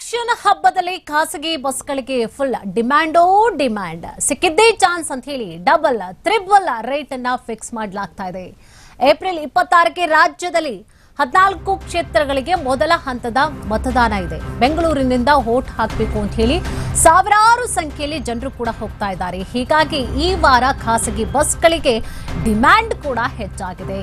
Election ಹಬ್ಬದಲ್ಲಿ ಖಾಸಗಿ ಬಸ್ಗಳಿಗೆ ಫುಲ್ ಡಿಮ್ಯಾಂಡೋ ಡಿಮ್ಯಾಂಡ್ ಸಿಕ್ಕಿದ್ದೇ ಚಾನ್ಸ್ ಅಂತ ಹೇಳಿ ಡಬಲ್ ತ್ರಿಬಲ್ ರೇಟ್ ಅನ್ನ ಫಿಕ್ಸ್ ಮಾಡಲಾಗ್ತಾ ಇದೆ. ಏಪ್ರಿಲ್ ಇಪ್ಪತ್ತಾರಕ್ಕೆ ರಾಜ್ಯದಲ್ಲಿ ಹದಿನಾಲ್ಕು ಕ್ಷೇತ್ರಗಳಿಗೆ ಮೊದಲ ಹಂತದ ಮತದಾನ ಇದೆ. ಬೆಂಗಳೂರಿನಿಂದ ವೋಟ್ ಹಾಕಬೇಕು ಅಂತ ಹೇಳಿ ಸಾವಿರಾರು ಸಂಖ್ಯೆಯಲ್ಲಿ ಜನರು ಕೂಡ ಹೋಗ್ತಾ ಇದ್ದಾರೆ. ಹೀಗಾಗಿ ಈ ವಾರ ಖಾಸಗಿ ಬಸ್ಗಳಿಗೆ ಡಿಮ್ಯಾಂಡ್ ಕೂಡ ಹೆಚ್ಚಾಗಿದೆ.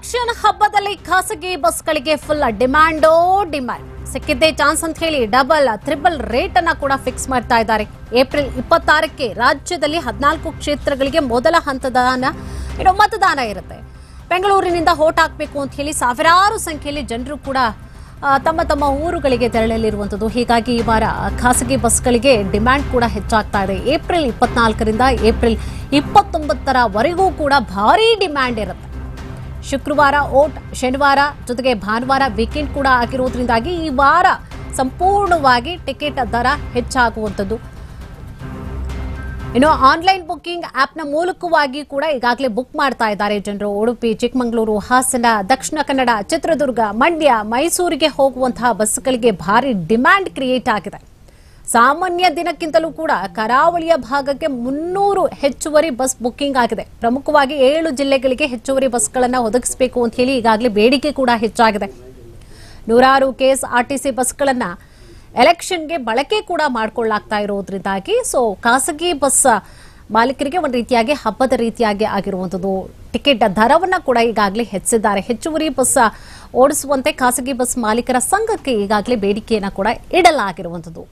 Election ಹಬ್ಬದಲ್ಲಿ ಖಾಸಗಿ ಬಸ್ಗಳಿಗೆ ಫುಲ್ ಡಿಮ್ಯಾಂಡೋ ಡಿಮ್ಯಾಂಡ್ ಸಿಕ್ಕಿದ್ದೇ ಚಾನ್ಸ್ ಅಂತ ಹೇಳಿ ಡಬಲ್ ತ್ರಿಬಲ್ ರೇಟ್ ಅನ್ನ ಕೂಡ ಫಿಕ್ಸ್ ಮಾಡ್ತಾ ಇದ್ದಾರೆ. ಏಪ್ರಿಲ್ ಇಪ್ಪತ್ತಾರಕ್ಕೆ ರಾಜ್ಯದಲ್ಲಿ ಹದಿನಾಲ್ಕು ಕ್ಷೇತ್ರಗಳಿಗೆ ಮೊದಲ ಹಂತದಾನ ಏನೋ ಮತದಾನ ಇರುತ್ತೆ. ಬೆಂಗಳೂರಿನಿಂದ ಹೋಟ್ ಹಾಕಬೇಕು ಅಂತ ಹೇಳಿ ಸಾವಿರಾರು ಸಂಖ್ಯೆಯಲ್ಲಿ ಜನರು ಕೂಡ ತಮ್ಮ ತಮ್ಮ ಊರುಗಳಿಗೆ ತೆರಳಲಿರುವಂಥದ್ದು. ಹೀಗಾಗಿ ಈ ವಾರ ಖಾಸಗಿ ಬಸ್ಗಳಿಗೆ ಡಿಮ್ಯಾಂಡ್ ಕೂಡ ಹೆಚ್ಚಾಗ್ತಾ ಇದೆ. ಏಪ್ರಿಲ್ ಇಪ್ಪತ್ನಾಲ್ಕರಿಂದ ಏಪ್ರಿಲ್ ಇಪ್ಪತ್ತೊಂಬತ್ತರವರೆಗೂ ಕೂಡ ಭಾರೀ ಡಿಮ್ಯಾಂಡ್ ಇರುತ್ತೆ. ಶುಕ್ರವಾರ, ಓಟ್ ಶನಿವಾರ ಜೊತೆಗೆ ಭಾನುವಾರ ವೀಕೆಂಡ್ ಕೂಡ ಆಗಿರೋದ್ರಿಂದಾಗಿ ಈ ವಾರ ಸಂಪೂರ್ಣವಾಗಿ ಟಿಕೆಟ್ ದರ ಹೆಚ್ಚಾಗುವಂಥದ್ದು. ಇನ್ನು ಆನ್ಲೈನ್ ಬುಕ್ಕಿಂಗ್ ಆಪ್ನ ಮೂಲಕವಾಗಿ ಕೂಡ ಈಗಾಗಲೇ ಬುಕ್ ಮಾಡ್ತಾ ಇದ್ದಾರೆ ಜನರು. ಉಡುಪಿ, ಚಿಕ್ಕಮಗಳೂರು, ಹಾಸನ, ದಕ್ಷಿಣ ಕನ್ನಡ, ಚಿತ್ರದುರ್ಗ, ಮಂಡ್ಯ, ಮೈಸೂರಿಗೆ ಹೋಗುವಂತಹ ಬಸ್ಗಳಿಗೆ ಭಾರಿ ಡಿಮ್ಯಾಂಡ್ ಕ್ರಿಯೇಟ್ ಆಗಿದೆ. ಸಾಮಾನ್ಯ ದಿನಕ್ಕಿಂತಲೂ ಕೂಡ ಕರಾವಳಿಯ ಭಾಗಕ್ಕೆ ಮುನ್ನೂರು ಹೆಚ್ಚುವರಿ ಬಸ್ ಬುಕ್ಕಿಂಗ್ ಆಗಿದೆ. ಪ್ರಮುಖವಾಗಿ ಏಳು ಜಿಲ್ಲೆಗಳಿಗೆ ಹೆಚ್ಚುವರಿ ಬಸ್ಗಳನ್ನು ಒದಗಿಸಬೇಕು ಅಂತ ಹೇಳಿ ಈಗಾಗಲೇ ಬೇಡಿಕೆ ಕೂಡ ಹೆಚ್ಚಾಗಿದೆ. ನೂರಾರು ಕೆಎಸ್ಆರ್ಟಿಸಿ ಬಸ್ಗಳನ್ನು ಎಲೆಕ್ಷನ್ಗೆ ಬಳಕೆ ಕೂಡ ಮಾಡಿಕೊಳ್ಳಾಗ್ತಾ ಇರೋದ್ರಿಂದಾಗಿ ಸೊ ಖಾಸಗಿ ಬಸ್ ಮಾಲೀಕರಿಗೆ ಒಂದು ರೀತಿಯಾಗಿ ಹಬ್ಬದ ರೀತಿಯಾಗಿ ಆಗಿರುವಂಥದ್ದು. ಟಿಕೆಟ್ ದರವನ್ನು ಕೂಡ ಈಗಾಗಲೇ ಹೆಚ್ಚಿದ್ದಾರೆ. ಹೆಚ್ಚುವರಿ ಬಸ್ ಓಡಿಸುವಂತೆ ಖಾಸಗಿ ಬಸ್ ಮಾಲೀಕರ ಸಂಘಕ್ಕೆ ಈಗಾಗಲೇ ಬೇಡಿಕೆಯನ್ನು ಕೂಡ ಇಡಲಾಗಿರುವಂಥದ್ದು.